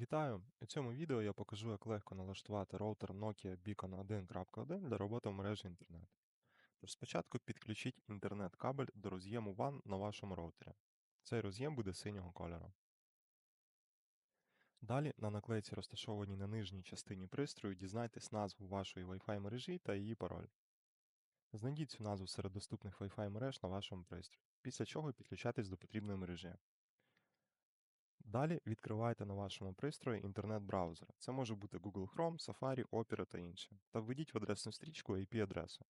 Вітаю! У цьому відео я покажу, як легко налаштувати роутер Nokia Beacon 1.1 для роботи в мережі інтернет. Тож спочатку підключіть інтернет-кабель до роз'єму WAN на вашому роутері. Цей роз'єм буде синього кольору. Далі на наклейці, розташованій на нижній частині пристрою, дізнайтесь назву вашої Wi-Fi мережі та її пароль. Знайдіть цю назву серед доступних Wi-Fi мереж на вашому пристрої, після чого підключайтесь до потрібної мережі. Далі відкривайте на вашому пристрої інтернет-браузер. Це може бути Google Chrome, Safari, Opera та інше. Та введіть в адресну стрічку IP-адресу.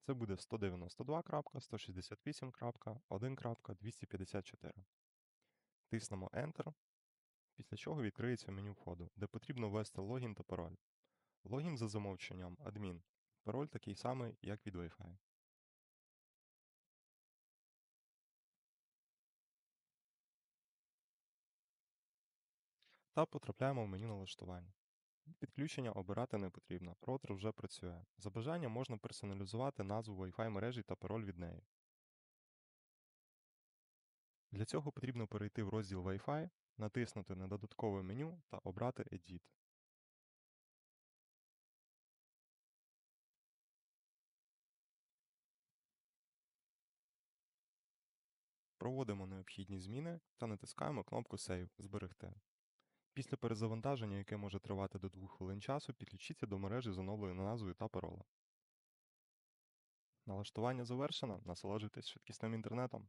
Це буде 192.168.1.254. Тиснемо Enter, після чого відкриється меню входу, де потрібно ввести логін та пароль. Логін за замовченням адмін. Пароль такий самий, як від Wi-Fi. Та потрапляємо в меню налаштування. Підключення обирати не потрібно, роутер вже працює. За бажанням можна персоналізувати назву Wi-Fi мережі та пароль від неї. Для цього потрібно перейти в розділ Wi-Fi, натиснути на додаткове меню та обрати Edit. Проводимо необхідні зміни та натискаємо кнопку Save Зберегти. Після перезавантаження, яке може тривати до 2 хвилин часу, підключіться до мережі з оновленою назвою та паролем. Налаштування завершено. Насолоджуйтесь швидкісним інтернетом.